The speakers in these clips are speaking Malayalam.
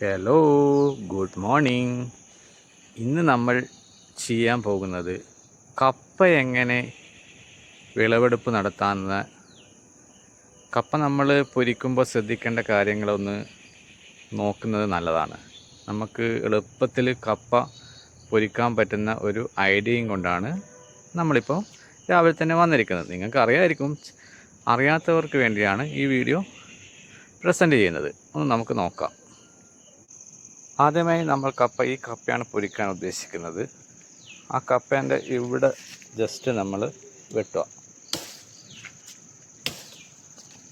ഹലോ ഗുഡ് മോർണിംഗ് ഇന്ന് നമ്മൾ ചെയ്യാൻ പോകുന്നത് കപ്പ എങ്ങനെ വിളവെടുപ്പ് നടത്താമെന്ന് കപ്പ നമ്മൾ പൊരിക്കുമ്പോൾ ശ്രദ്ധിക്കേണ്ട കാര്യങ്ങളൊന്ന് നോക്കുന്നത് നല്ലതാണ്. നമുക്ക് എളുപ്പത്തിൽ കപ്പ പൊരിക്കാൻ പറ്റുന്ന ഒരു ഐഡിയയും കൊണ്ടാണ് നമ്മളിപ്പോൾ രാവിലെ തന്നെ വന്നിരിക്കുന്നത്. നിങ്ങൾക്ക് അറിയാമായിരിക്കും അറിയാത്തവർക്ക് വേണ്ടിയാണ് ഈ വീഡിയോ പ്രസന്റ് ചെയ്യുന്നത്. ഒന്ന് നമുക്ക് നോക്കാം. ആദ്യമായി നമ്മൾ കപ്പ ഈ കപ്പയാണ് പൊരിക്കാൻ ഉദ്ദേശിക്കുന്നത്. ആ കപ്പേന്റെ ഇവിടെ ജസ്റ്റ് നമ്മൾ വെട്ടുക.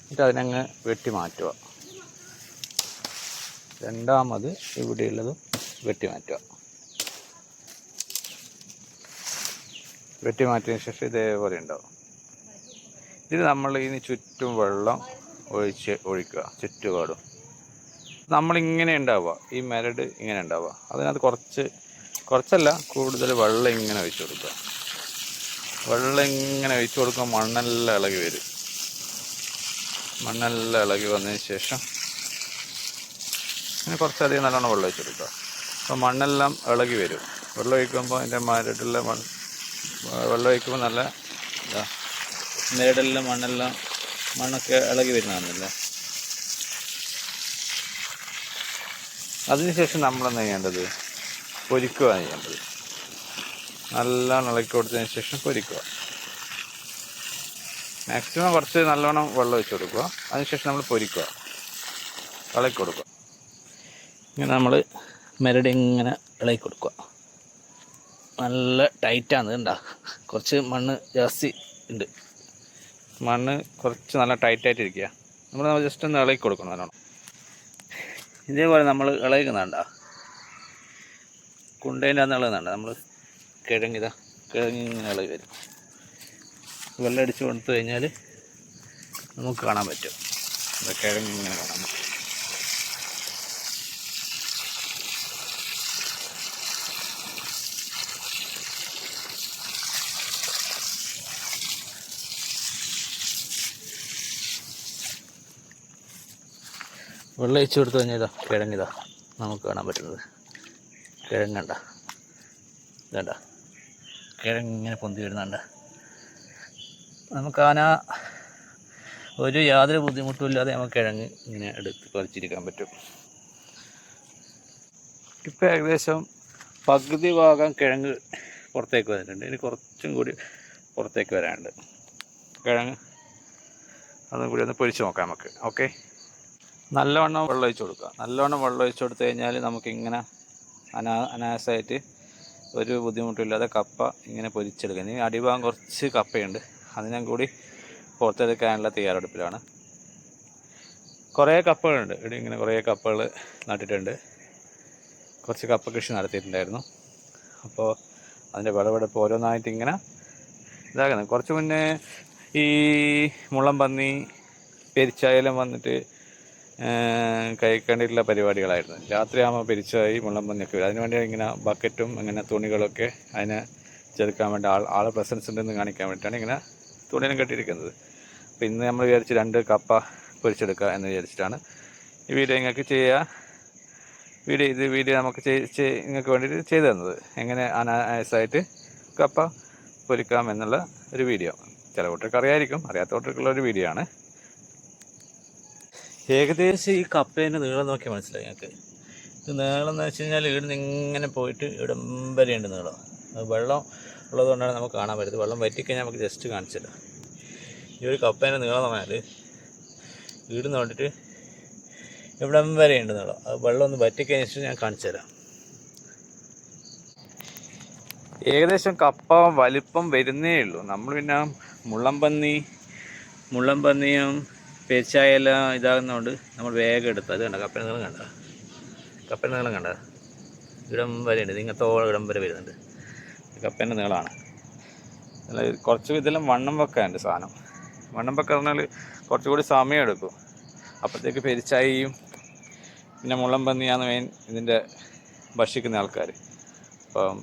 എന്നിട്ട് അതിനങ്ങ് വെട്ടി മാറ്റുക. രണ്ടാമത് ഇവിടെയുള്ളതും വെട്ടി മാറ്റുക. വെട്ടി മാറ്റിയതിന് ശേഷം ഇതേപോലെ ഉണ്ടാവും. ഇത് നമ്മൾ ഇതിന് ചുറ്റും വെള്ളം ഒഴിച്ച് ഒഴിക്കുക ചുറ്റുപാടും. നമ്മളിങ്ങനെ ഉണ്ടാവുക. ഈ മരട് ഇങ്ങനെ ഉണ്ടാവുക. അതിനകത്ത് കുറച്ച് കുറച്ചല്ല കൂടുതൽ വെള്ളം ഇങ്ങനെ ഒഴിച്ചു കൊടുക്കുക. വെള്ളം ഇങ്ങനെ ഒഴിച്ചു കൊടുക്കുക മണ്ണെല്ലാം ഇളകി വരും. മണ്ണെല്ലാം ഇളകി വന്നതിന് ശേഷം ഇങ്ങനെ കുറച്ചധികം നല്ലോണം വെള്ളം ഒഴിച്ചു കൊടുക്കുക. അപ്പോൾ മണ്ണെല്ലാം ഇളകി വരും. വെള്ളം ഒഴിക്കുമ്പോൾ അതിന്റെ മരടുള്ള മണ്ണ് വെള്ളം ഒഴിക്കുമ്പോൾ നല്ല മരടെല്ലാം മണ്ണെല്ലാം മണ്ണൊക്കെ ഇളകി വരുന്നതാണല്ലേ? അതിനുശേഷം നമ്മളെന്താ ചെയ്യേണ്ടത്? പൊരിക്കുകയാണ് ചെയ്യേണ്ടത്. നല്ല ഇളക്കി കൊടുത്തതിന് ശേഷം പൊരിക്കുക മാക്സിമം കുറച്ച് നല്ലോണം വെള്ളം ഒഴിച്ച് കൊടുക്കുക അതിനുശേഷം നമ്മൾ പൊരിക്കുക ഇളക്കി കൊടുക്കുക ഇങ്ങനെ നമ്മൾ മെരടി ഇങ്ങനെ ഇളക്കി കൊടുക്കുക നല്ല ടൈറ്റാണ് കണ്ടാ. കുറച്ച് മണ്ണ് ജാസ്തി ഉണ്ട്. മണ്ണ് കുറച്ച് നല്ല ടൈറ്റായിട്ടിരിക്കുക നമ്മൾ ജസ്റ്റ് ഒന്ന് ഇളക്കി കൊടുക്കണം നല്ലോണം. ഇതേപോലെ നമ്മൾ ഇളകുന്നുണ്ട? കുണ്ടേന്റെ അന്ന് ഇളകുന്നുണ്ട്? നമ്മൾ കിഴങ്ങിതാ ഇങ്ങനെ ഇളകി വരും. വെള്ളം അടിച്ച് കൊടുത്തു കഴിഞ്ഞാൽ നമുക്ക് കാണാൻ പറ്റും. കിഴങ്ങി ഇങ്ങനെ കാണാൻ പറ്റും. വെള്ളം ഒഴിച്ച് കൊടുത്തു കഴിഞ്ഞാൽ ഇതാ കിഴങ്ങിതാ നമുക്ക് കാണാൻ പറ്റുന്നത്. കിഴങ്ങണ്ട. ഇതണ്ട. കിഴങ്ങിങ്ങനെ പൊന്തി വരുന്നുണ്ട്. നമുക്ക് ആന ഒരു യാതൊരു ബുദ്ധിമുട്ടും ഇല്ലാതെ നമുക്ക് കിഴങ്ങ് ഇങ്ങനെ എടുത്ത് പറിച്ചിരിക്കാൻ പറ്റും. ഇപ്പം ഏകദേശം പകുതി ഭാഗം കിഴങ്ങ് പുറത്തേക്ക് വരുന്നുണ്ട് ഇനി കുറച്ചും കൂടി പുറത്തേക്ക് വരാനുണ്ട്. കിഴങ്ങ് അതും കൂടി ഒന്ന് പൊരിച്ച് നോക്കാം നമുക്ക്. ഓക്കെ? നല്ലവണ്ണം വെള്ളം ഒഴിച്ച് കൊടുക്കുക. നല്ലവണ്ണം വെള്ളം ഒഴിച്ച് കൊടുത്തു കഴിഞ്ഞാൽ നമുക്കിങ്ങനെ അനാ അനായാസമായിട്ട് ഒരു ബുദ്ധിമുട്ടില്ലാതെ കപ്പ ഇങ്ങനെ പൊരിച്ചെടുക്കുക. ഇനി അടിഭാഗം കുറച്ച് കപ്പയുണ്ട്. അതിനും കൂടി പുറത്തെടുക്കാനുള്ള തയ്യാറെടുപ്പിലാണ്. കുറേ കപ്പകളുണ്ട്. ഇവിടെ ഇങ്ങനെ കുറേ കപ്പകൾ നട്ടിട്ടുണ്ട്. കുറച്ച് കപ്പ കൃഷി നടത്തിയിട്ടുണ്ടായിരുന്നു. അപ്പോൾ അതിന്റെ വിളവെടുപ്പ് ഓരോന്നായിട്ട് ഇങ്ങനെ ഇതാക്കുന്നത് കുറച്ച് മുന്നേ ഈ മുള്ളം പന്നി പെരിച്ചായാലും വന്നിട്ട് കഴിക്കേണ്ടിയിട്ടുള്ള പരിപാടികളായിരുന്നു. രാത്രിയാകുമ്പോൾ പെരിച്ചായി മുള്ളം പന്നിയൊക്കെ വരും അതിനുവേണ്ടി ഇങ്ങനെ ബക്കറ്റും ഇങ്ങനെ തുണികളൊക്കെ അതിനെ ചെറുക്കാൻ വേണ്ടി ആൾ ആൾ പ്രസൻസ് ഉണ്ടെന്ന് കാണിക്കാൻ വേണ്ടിയിട്ടാണ് ഇങ്ങനെ തുണിയിലും കെട്ടിയിരിക്കുന്നത്. അപ്പോൾ ഇന്ന് നമ്മൾ വിചാരിച്ച് രണ്ട് കപ്പ പൊരിച്ചെടുക്കുക എന്ന് വിചാരിച്ചിട്ടാണ് ഈ വീഡിയോ നിങ്ങൾക്ക് ചെയ്യുക വീഡിയോ ഇത് വീഡിയോ നമുക്ക് നിങ്ങൾക്ക് വേണ്ടിയിട്ട് ചെയ്തു തന്നത്. എങ്ങനെ അനായാസമായിട്ട് കപ്പ പൊരിക്കാം എന്നുള്ള ഒരു വീഡിയോ. ചില കൂട്ടർക്ക് അറിയായിരിക്കും അറിയാത്ത കൂട്ടർക്കുള്ള ഒരു വീഡിയോ ആണ്. ഏകദേശം ഈ കപ്പേന്റെ നീളം നോക്കി മനസ്സിലായി ഞങ്ങൾക്ക് ഇത് നീളം എന്ന് വെച്ച് കഴിഞ്ഞാൽ ഇവിടുന്ന് ഇങ്ങനെ പോയിട്ട് ഇവിടം വരെയുണ്ട് നീളം. വെള്ളം ഉള്ളതുകൊണ്ടാണ് നമുക്ക് കാണാൻ പറ്റുന്നത് വെള്ളം വറ്റിക്കഴിഞ്ഞാൽ നമുക്ക് ജസ്റ്റ് കാണിച്ചില്ല ഈ ഒരു കപ്പേന്റെ നീളം പറഞ്ഞാൽ ഇവിടുന്ന് കൊണ്ടിട്ട് ഇവിടം വരെയുണ്ട് നീളം. വെള്ളം ഒന്ന് വറ്റിക്കഴിഞ്ഞ ഞാൻ കാണിച്ചു തരാം. ഏകദേശം കപ്പ വലിപ്പം വരുന്നേ ഉള്ളൂ. നമ്മൾ പിന്നെ മുള്ളംപന്നി മുള്ളംപന്നിയും പെരിച്ചായെല്ലാം ഇതാകുന്നതുകൊണ്ട് നമ്മൾ വേഗം എടുത്ത്. അത് കണ്ട? കപ്പന നീളം കണ്ട? കപ്പന നീളം കണ്ട? ഇടം വരെ ഉണ്ട് ഇങ്ങനത്തോളം ഇടം വരെ വരുന്നുണ്ട്. കപ്പേന്റെ നീളമാണ്. കുറച്ച് ഇതെല്ലാം വണ്ണം വെക്കാനുണ്ട് സാധനം. വണ്ണം വെക്കുക പറഞ്ഞാൽ കുറച്ചുകൂടി സമയം എടുക്കും. അപ്പോഴത്തേക്ക് പെരിച്ചായും പിന്നെ മുള്ളം പന്നിയാണ് മെയിൻ ഇതിന്റെ ഭക്ഷിക്കുന്ന ആൾക്കാർ അപ്പം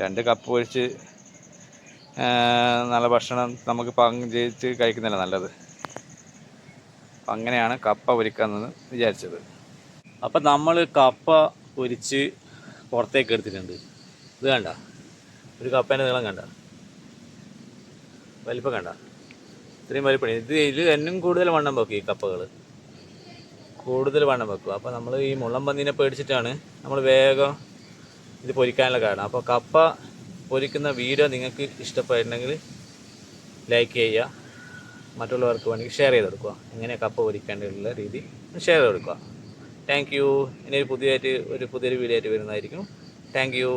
രണ്ട് കപ്പ് ഒഴിച്ച് നല്ല ഭക്ഷണം നമുക്ക് പങ്കുചേച്ച് കഴിക്കുന്നില്ല നല്ലത്? അപ്പം അങ്ങനെയാണ് കപ്പ പൊരിക്കാമെന്ന് വിചാരിച്ചത്. അപ്പം നമ്മൾ കപ്പ ഒരിച്ച് പുറത്തേക്ക് എടുത്തിട്ടുണ്ട്. ഇത് കണ്ട? ഒരു കപ്പേന്റെ നീളം കണ്ട? വലിപ്പം കണ്ട? ഇത്രയും വലിപ്പം. ഇത് ഇതിൽ എന്നും കൂടുതൽ വണ്ണം വെക്കും ഈ കപ്പകൾ കൂടുതൽ വണ്ണം വെക്കും. അപ്പോൾ നമ്മൾ ഈ മുള്ളം പന്നീനെ പേടിച്ചിട്ടാണ് നമ്മൾ വേഗം ഇത് പൊരിക്കാനുള്ള കാരണം. അപ്പോൾ കപ്പ പൊരിക്കുന്ന വീഡിയോ നിങ്ങൾക്ക് ഇഷ്ടപ്പെട്ടുണ്ടെങ്കിൽ ലൈക്ക് ചെയ്യുക. മറ്റുള്ളവർക്ക് വേണമെങ്കിൽ ഷെയർ ചെയ്ത് കൊടുക്കുക എങ്ങനെ കപ്പ് പൊരിക്കേണ്ടതുള്ള രീതി ഷെയർ ചെയ്ത് കൊടുക്കുക താങ്ക് യു ഇനി ഒരു പുതിയതായിട്ട് ഒരു പുതിയൊരു വീഡിയോ ആയിട്ട് വരുന്നതായിരിക്കും. Thank you